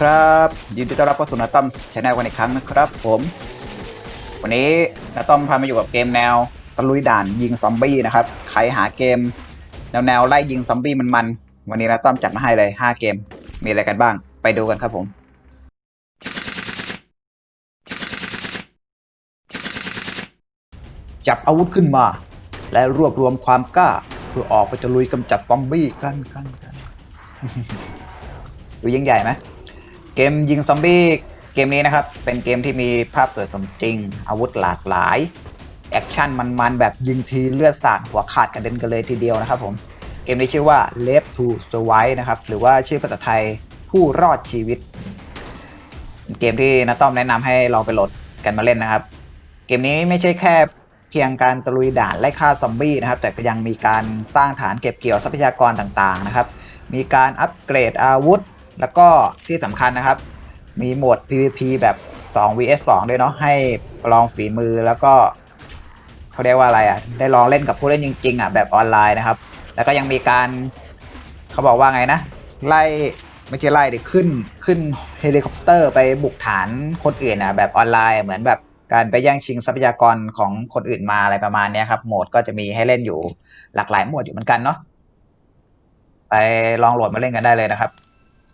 ครับยินดีต้อนรับเข้าสู่นาต้อมชาแนลกันอีกครั้งนะครับ ผม วันนี้นาต้อมพามาอยู่กับเกมแนวตะลุยด่านยิงซอมบี้นะครับใครหาเกม แนวแนวไล่ยิงซอมบี้มันๆวันนี้นาต้อมจัดมาให้เลย 5 เกม มีอะไรกันบ้าง ไปดูกันครับผม จับอาวุธขึ้นมา และรวบรวมความกล้า เพื่อออกไปตะลุยกำจัดซอมบี้กันกันกันดูยิ่งใหญ่ไหม กมยิงซอมบี้เกมนี้นะครับ เป็นเกมที่มีภาพสวยสมจริง อาวุธหลากหลาย แอคชั่นมันๆ แบบยิงทีเลือดสาดหัวขาดกระเด็นกันเลยทีเดียวนะครับผม เกมนี้ชื่อว่า Left to Survive นะครับ หรือว่าชื่อภาษาไทยผู้รอดชีวิต เกมที่นาต้อมแนะนำให้ลองไปโหลดกันมาเล่นนะครับ เกมนี้ไม่ใช่แค่เพียงการตะลุยด่านไล่ฆ่าซอมบี้นะครับ แต่ก็ยังมีการสร้างฐานเก็บเกี่ยวทรัพยากรต่างๆนะครับ มีการอัปเกรดอาวุธ แล้วก็ที่สำคัญนะครับ มีโหมด PVP แบบ 2 vs 2 ด้วยเนาะให้ลองฝีมือแล้วก็เขาเรียกว่าอะไรอะ ได้ลองเล่นกับผู้เล่นจริงๆอะแบบออนไลน์นะครับ แล้วก็ยังมีการเขาบอกว่าไงนะ ไล่ไม่ใช่ไล่ดิขึ้นขึ้นเฮลิคอปเตอร์ไปบุกฐานคนอื่นอะแบบออนไลน์เหมือนแบบการไปแย่งชิงทรัพยากรของคนอื่นมาอะไรประมาณนี้ครับ โหมดก็จะมีให้เล่นอยู่หลากหลายโหมดอยู่เหมือนกันเนาะไปลองโหลดมาเล่นกันได้เลยนะครับ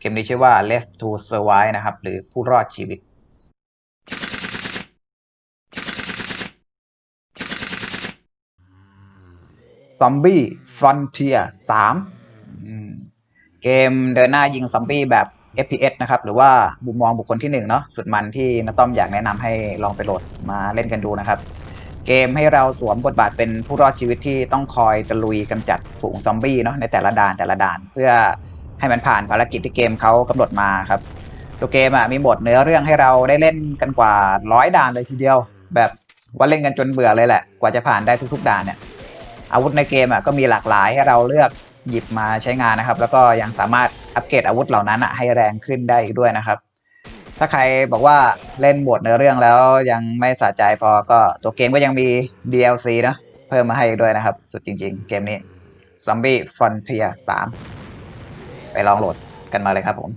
มนี้ชื่อว่า Left to Survive นะครับ หรือผู้รอดชีวิต Zombie Frontier 3อืมเกมเดินหน้ายิงซอมบี้แบบ FPS นะครับ หรือว่ามุมมองบุคคลที่หนึ่งเนาะสุดมันที่นาต้อมอยากแนะนำให้ลองไปโหลดมาเล่นกันดูนะครับ เกมให้เราสวมบทบาทเป็นผู้รอดชีวิตที่ต้องคอยตะลุยกำจัดฝูงซอมบี้เนาะในแต่ละด่านแต่ละด่านเพื่อ ให้มันผ่านภารกิจที่เกมเขากำหนดมาครับ ตัวเกมอะมีบทเนื้อเรื่องให้เราได้เล่นกันกว่าร้อยด่านเลยทีเดียว แบบว่าเล่นกันจนเบื่อเลยแหละ กว่าจะผ่านได้ทุกๆด่านเนี่ยอาวุธในเกมอะก็มีหลากหลายให้เราเลือกหยิบมาใช้งานนะครับ แล้วก็ยังสามารถอัปเกรดอาวุธเหล่านั้นอะให้แรงขึ้นได้อีกด้วยนะครับ ถ้าใครบอกว่าเล่นบทเนื้อเรื่องแล้วยังไม่สะใจพอก็ตัวเกมก็ยังมี DLC นะเพิ่มมาให้อีกด้วยนะครับ สุดจริง ๆ เกมนี้ Zombie Frontier 3 ไปลองโหลดกันมาเลยครับผม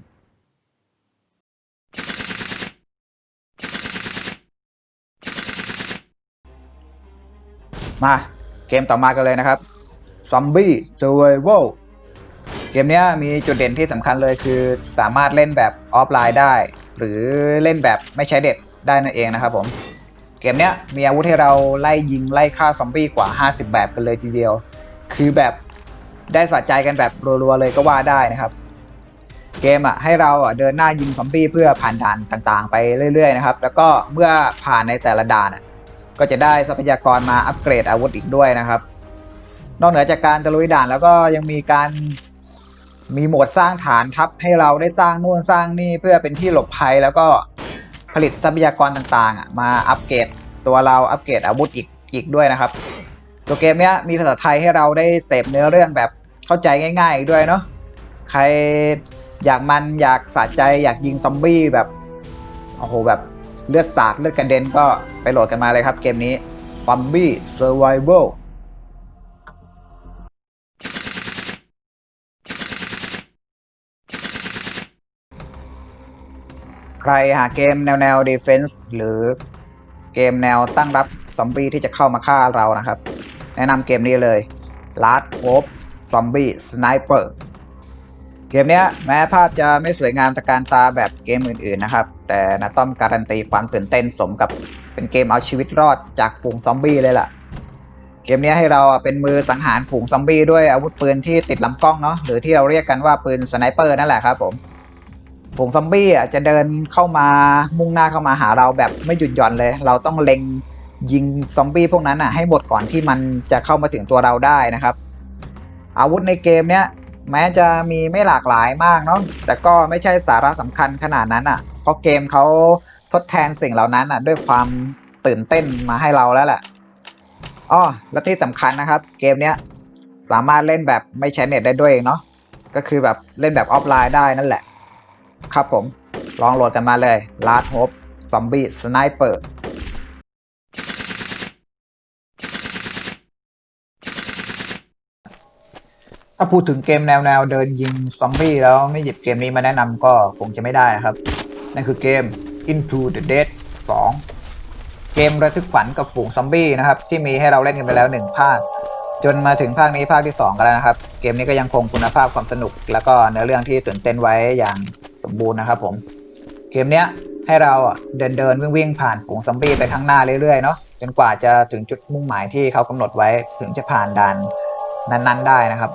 มาเกมต่อมากันเลยนะครับ Zombie Survival เกมนี้มีจุดเด่นที่สำคัญเลยคือสามารถเล่นแบบออฟไลน์ได้ หรือเล่นแบบไม่ใช้เด็ดได้นั่นเองนะครับผม เกมนี้มีอาวุธให้เราไล่ยิงไล่ฆ่าซอมบี้กว่า 50 แบบกันเลยทีเดียว คือแบบ ได้สะใจกันแบบรัวๆเลยก็ว่าได้นะครับ เกมอะให้เราอะเดินหน้ายิงซอมบี้เพื่อผ่านด่านต่างๆ ไปเรื่อยๆนะครับ แล้วก็เมื่อผ่านในแต่ละด่านอะก็จะได้ทรัพยากรมาอัปเกรดอาวุธอีกด้วยนะครับ นอกเหนือจากการตะลุยด่านแล้วก็ยังมีการมีโหมดสร้างฐานทัพให้เราได้สร้างนู่นสร้างนี่เพื่อเป็นที่หลบภัยแล้วก็ผลิตทรัพยากรต่างๆอะมาอัปเกรดตัวเราอัปเกรดอาวุธอีกอีกด้วยนะครับ ตัวเกมเนี้ยมีภาษาไทยให้เราได้เสพเนื้อเรื่องแบบ เข้าใจง่าย ๆ อีกด้วยเนาะใครอยากมันอยากสะใจอยากยิงซอมบี้แบบโอ้โหแบบเลือดสาดเลือดกระเด็นก็ไปโหลดกันมาเลยครับเกมนี้ Zombie Survival ใครหาเกมแนวแนว Defense หรือเกมแนวตั้งรับซอมบี้ที่จะเข้ามาฆ่าเรานะครับ แนะนำเกมนี้เลย Last Hope Zombie Sniper เกมนี้แม้ภาพจะไม่สวยงามตะการตาแบบเกมอื่นๆนะครับ แต่นาต้อมการันตีความตื่นเต้นสมกับเป็นเกมเอาชีวิตรอดจากฝูงซอมบี้เลยล่ะ เกมนี้ให้เราเป็นมือสังหารฝูงซอมบี้ด้วยอาวุธปืนที่ติดลำกล้องเนาะหรือที่เราเรียกกันว่าปืนสไนเปอร์นั่นแหละครับผมฝูงซอมบี้อะจะเดินเข้ามามุ่งหน้าเข้ามาหาเราแบบไม่หยุดหย่อนเลย เราต้องเล็งยิงซอมบี้พวกนั้นอะให้หมดก่อนที่มันจะเข้ามาถึงตัวเราได้นะครับ อาวุธในเกมเนี้ยแม้จะมีไม่หลากหลายมากเนาะแต่ก็ไม่ใช่สาระสำคัญขนาดนั้นอะ เพราะเกมเขาทดแทนสิ่งเหล่านั้นอะ ด้วยความตื่นเต้นมาให้เราแล้วแหละอ้อและที่สำคัญนะครับ เกมเนี้ยสามารถเล่นแบบไม่ใช้เน็ตได้ด้วยเองเนาะก็คือแบบเล่นแบบออฟไลน์ได้นั่นแหละ ครับผมลองโหลดกันมาเลย Last Hope Zombie Sniper ถ้าพูดถึงเกมแนวแนวเดินยิงซอมบี้แล้วไม่หยิบเกมนี้มาแนะนำก็คงจะไม่ได้นะครับ นั่นคือเกม Into the Dead 2 เกมระทึกขวัญกับฝูงซอมบี้นะครับ ที่มีให้เราเล่นกันไปแล้วหนึ่งภาค จนมาถึงภาคนี้ภาคที่ 2 กันแล้วนะครับ เกมนี้ก็ยังคงคุณภาพความสนุก แล้วก็เนื้อเรื่องที่ตื่นเต้นไว้อย่างสมบูรณ์นะครับผมเกมเนี้ยให้เราเดินเดินวิ่งวิ่งผ่านฝูงซอมบี้ไปข้างหน้าเรื่อยๆเนาะจนกว่าจะถึงจุดมุ่งหมายที่เขากำหนดไว้ถึงจะผ่านด่านนั้น ๆ ได้นะครับ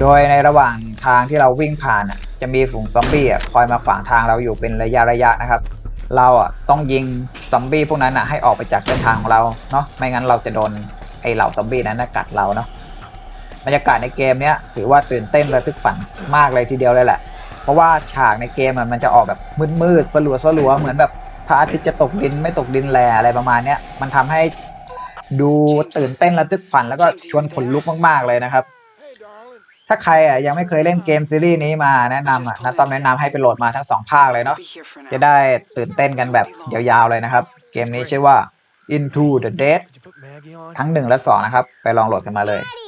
โดยในระหว่างทางที่เราวิ่งผ่านจะมีฝูงซอมบี้คอยมาขวางทางเราอยู่เป็นระยะระยะๆนะครับ เราอะต้องยิงซอมบี้พวกนั้นอะให้ออกไปจากเส้นทางของเราเนาะไม่งั้นเราจะโดนไอเหล่าซอมบี้นั้นกัดเราเนาะบรรยากาศในเกมเนี้ยถือว่าตื่นเต้นระทึกฝันมากเลยทีเดียวเลยแหละ เพราะว่าฉากในเกมมันจะออกแบบมืดๆสลัวสลัวๆเหมือนแบบพระอาทิตย์จะตกดินไม่ตกดินแลอะไรประมาณเนี้ยมันทำให้ดูตื่นเต้นระทึกฝันแล้วก็ชวนขนลุกมากๆเลยนะครับ ถ้าใครอะยังไม่เคยเล่นเกมซีรีส์นี้มาแนะนำอะนะต้องแนะนำให้ไปโหลดมาทั้งสองภาคเลยเนาะจะได้ตื่นเต้นกันแบบยาวๆเลยนะครับ เกมนี้ชื่อว่า Into the Dead ทั้ง1และ2นะครับ ไปลองโหลดกันมาเลย Daddy,